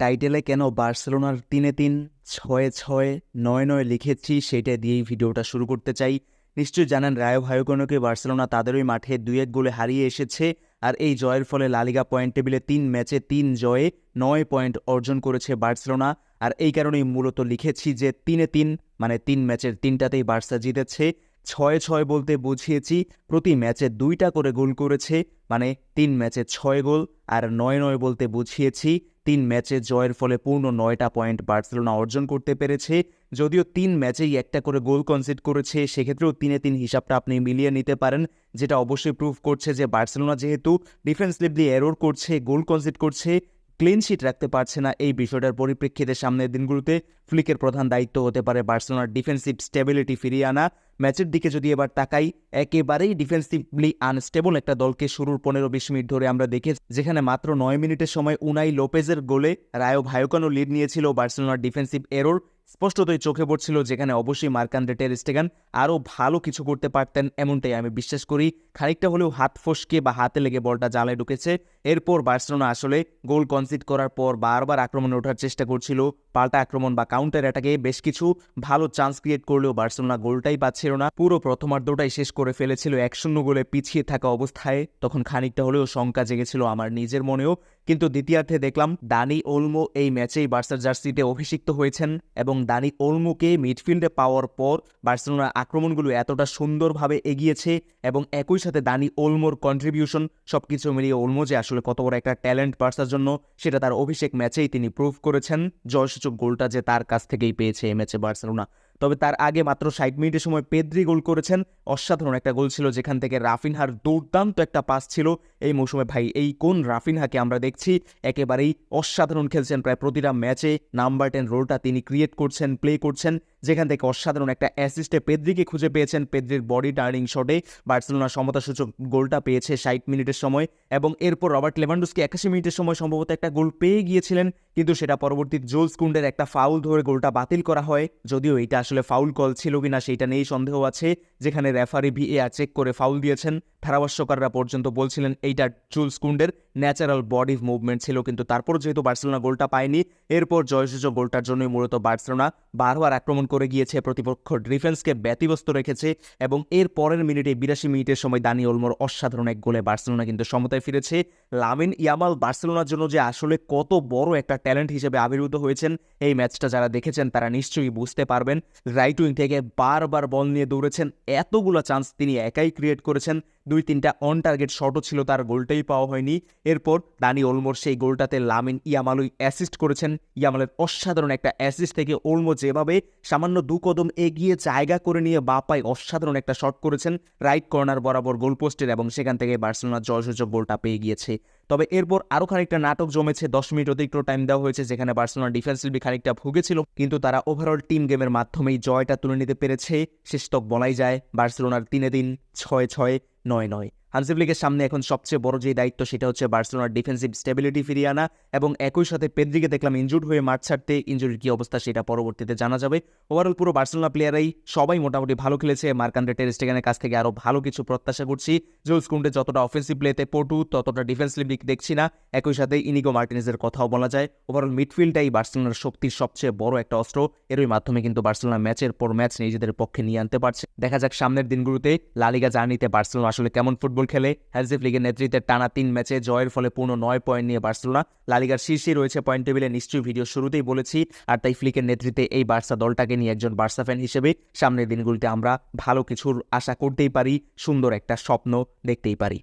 টাইটেলে কেন বার্সেলোনার তিনে তিন, ছয়ে ছয়, নয় নয় লিখেছি সেটা দিয়েই ভিডিওটা শুরু করতে চাই। নিশ্চয়ই জানেন, রায় ভায়োকনকে বার্সেলোনা তাদেরই মাঠে দুই এক গোলে হারিয়ে এসেছে আর এই জয়ের ফলে লালিগা পয়েন্ট টেবিলে তিন ম্যাচে তিন জয়ে নয় পয়েন্ট অর্জন করেছে বার্সেলোনা। আর এই কারণেই মূলত লিখেছি যে তিনে তিন মানে তিন ম্যাচের তিনটাতেই বার্সা জিতেছে। ছয় ছয় বলতে বুঝিয়েছি, প্রতি ম্যাচে দুইটা করে গোল করেছে মানে তিন ম্যাচে ছয় গোল আর নয় নয় বলতে বুঝিয়েছি, তিন ম্যাচে জয়ের ফলে পূর্ণ নয়টা পয়েন্ট বার্সেলোনা অর্জন করতে পেরেছে, যদিও তিন ম্যাচেই একটা করে গোল কনসিড করেছে, সেক্ষেত্রেও তিনে তিন হিসাবটা আপনি মিলিয়ে নিতে পারেন, যেটা অবশ্যই প্রুভ করছে যে বার্সেলোনা যেহেতু ডিফেন্সিভলি এরর করছে, গোল কনসিড করছে ক্লিন শিট রাখতে পারছে না এই বিষয়টার পরিপ্রেক্ষিতে সামনের দিনগুলোতে ফ্লিকের প্রধান দায়িত্ব হতে পারে বার্সেলোনার ডিফেন্সিভ স্টেবিলিটি ফিরিয়ে আনা। ম্যাচের দিকে যদি এবার তাকাই, একেবারেই ডিফেন্সিভলি আনস্টেবল একটা দলকে শুরুর পনেরো বিশ মিনিট ধরে আমরা দেখে যেখানে মাত্র নয় মিনিটের সময় উনাই লোপেজের গোলে রায়ো ভায়োকানো লিড নিয়েছিল বার্সেলোনার ডিফেন্সিভ এরর স্পষ্টতই চোখে পড়ছিল যেখানে অবশ্যই মার্কান্ডে টেরিস্টেগান আরও ভালো কিছু করতে পারতেন এমনটাই আমি বিশ্বাস করি। খানিকটা হলেও হাত ফসকে বা হাতে লেগে বলটা জালে ঢুকেছে। এরপর বার্সেলোনা আসলে গোল কনসিড করার পর বারবার আক্রমণে ওঠার চেষ্টা করছিল। পাল্টা আক্রমণ বা কাউন্টার অ্যাটাকে বেশ কিছু ভালো চান্স ক্রিয়েট করলেও বার্সেলোনা গোলটাই পাচ্ছিল না। পুরো প্রথমার্ধটাই শেষ করে ফেলেছিল এক শূন্য গোলে পিছিয়ে থাকা অবস্থায়। তখন খানিকটা হলেও শঙ্কা জেগেছিল আমার নিজের মনেও। কিন্তু দ্বিতীয়ার্ধে দেখলাম দানি ওলমো এই ম্যাচেই বার্সার জার্সিতে অভিষিক্ত হয়েছেন এবং দানি ওলমোকে মিডফিল্ডে পাওয়ার পর বার্সেলোনার আক্রমণগুলো এতটা সুন্দরভাবে এগিয়েছে এবং একই সাথে দানি ওলমোর কন্ট্রিবিউশন সবকিছু মিলিয়ে ওলমো যে আসলে কত বড় একটা ট্যালেন্ট বার্সার জন্য, সেটা তার অভিষেক ম্যাচেই তিনি প্রুভ করেছেন। জয়সূচক গোলটা যে তার কাছ থেকেই পেয়েছে এই ম্যাচে বার্সেলোনা। তবে তার আগে মাত্র ষাট মিনিটের সময় পেদ্রি গোল করেছেন। অসাধারণ একটা গোল ছিল যেখান থেকে রাফিনহার দুর্দান্ত একটা পাস ছিল। এই মৌসুমে ভাই, এই কোন রাফিনহাকে আমরা দেখছি? একেবারেই অসাধারণ খেলছেন প্রায় প্রতিটা ম্যাচে। নাম্বার টেন রোলটা তিনি ক্রিয়েট করছেন, প্লে করছেন। যেখান থেকে অসাধারণ একটা অ্যাসিস্টে পেদ্রিকে খুঁজে পেয়েছেন পেদ্রির বডি টার্নিং শটে। বার্সেলোনা সমতাসূচক গোলটা পেয়েছে ষাট মিনিটের সময় এবং এরপর রবার্ট লেভানডুসকে একাশি মিনিটের সময় সম্ভবত একটা গোল পেয়ে গিয়েছিলেন। কিন্তু সেটা পরবর্তী জোলস কুন্ডের একটা ফাউল ধরে গোলটা বাতিল করা হয়। যদিও এটা আসলে ফাউল কল ছিল কিনা সেইটা নেই সন্দেহ আছে, যেখানে রেফারি ভিএআর চেক করে ফাউল দিয়েছেন। ধারাভাষ্যকাররা পর্যন্ত বলছিলেন এইটা জুলস কুন্ডের ন্যাচারাল বডি মুভমেন্ট ছিল, কিন্তু তারপর যেহেতু বার্সেলোনা গোলটা পায়নি, এরপর জয়সূচক গোলটার জন্যই মূলত বার্সেলোনা বারবার আক্রমণ করে গিয়েছে, প্রতিপক্ষ ডিফেন্সকে ব্যতিব্যস্ত রেখেছে এবং এর পরের মিনিটে, বিরাশি মিনিটের সময় দানি ওলমোর অসাধারণ এক গোলে বার্সেলোনা কিন্তু সমতায় ফিরেছে। লামিন ইয়ামাল বার্সেলোনার জন্য যে আসলে কত বড় একটা ট্যালেন্ট হিসেবে আবির্ভূত হয়েছেন, এই ম্যাচটা যারা দেখেছেন তারা নিশ্চয়ই বুঝতে পারবেন। রাইট উইং থেকে বারবার বল নিয়ে দৌড়েছেন। এতগুলো চান্স তিনি একাই ক্রিয়েট করেছেন। দুই তিনটা অন টার্গেট শটও ছিল, তার গোলটাই পাওয়া হয়নি। এরপর দানি ওলমোর সেই গোলটাতে লামিন ইয়ামালুই অ্যাসিস্ট করেছেন। ইয়ামালের অসাধারণ একটা অ্যাসিস্ট থেকে ওলমো যেভাবে সামান্য দু কদম এগিয়ে জায়গা করে নিয়ে বাপায় অসাধারণ একটা শট করেছেন রাইট কর্নার বরাবর গোলপোস্টের এবং সেখান থেকে বার্সেলোনা জয়সূচক গোলটা পেয়ে গিয়েছে। তবে এরপর আরও খানিকটা নাটক জমেছে, দশ মিনিট অতিরিক্ত টাইম দেওয়া হয়েছে, যেখানে বার্সেলোনা ডিফেন্সিভলি খানিকটা ভুগেছিল, কিন্তু তারা ওভারঅল টিম গেমের মাধ্যমেই জয়টা তুলে নিতে পেরেছে। শেষতক বলাই যায়, বার্সেলোনার তিনে দিন ছয় ছয় নয় নয়। হানসি ফ্লিকের সামনে এখন সবচেয়ে বড় যে দায়িত্ব সেটা হচ্ছে বার্সেলোনার ডিফেন্সিভ স্টেবিলিটি ফিরিয়ে আনা এবং একই সাথে পেদ্রিকে দেখলাম ইনজুর্ড হয়ে মাঠ ছাড়তে ইনজুরির কী অবস্থা সেটা পরবর্তীতে জানা যাবে। ওভারঅল পুরো বার্সেলোনা প্লেয়ারাই সবাই মোটামুটি ভালো খেলেছে। মার্কান্ডে টেরিস্টেগানের কাছ থেকে আরও ভালো কিছু প্রত্যাশা করছি। জোলস কুন্ডে যতটা অফেন্সিভ প্লেতে পটু, ততটা ডিফেন্সিভ দেখছি না। একই সাথে ইনিগো মার্টিনেজের কথাও বলা যায়। ওভারঅল মিডফিল্ডটাই বার্সেলোনার শক্তির সবচেয়ে বড় একটা অস্ত্র। এরই মাধ্যমে কিন্তু বার্সেলোনা ম্যাচের পর ম্যাচ নিজেদের পক্ষে নিয়ে আনতে পারছে। দেখা যাক সামনের দিনগুলোতে লালিগা জার্নিতে বার্সেলোনা আসলে কেমন ফুটবল খেলে হ্যালজিফ লিগের নেতৃত্বে টানা তিন ম্যাচে জয়ের ফলে পূর্ণ নয় পয়েন্ট নিয়ে বার্সেলোনা লালিগার শীর্ষে রয়েছে পয়েন্ট টেবিলে নিশ্চয়ই ভিডিও শুরুতেই বলেছি, আর তাই ফ্লিকের নেতৃত্বে এই বার্সা দলটাকে নিয়ে একজন বার্সা ফ্যান হিসেবে সামনের দিনগুলিতে আমরা ভালো কিছুর আশা করতেই পারি, সুন্দর একটা স্বপ্ন দেখতেই পারি।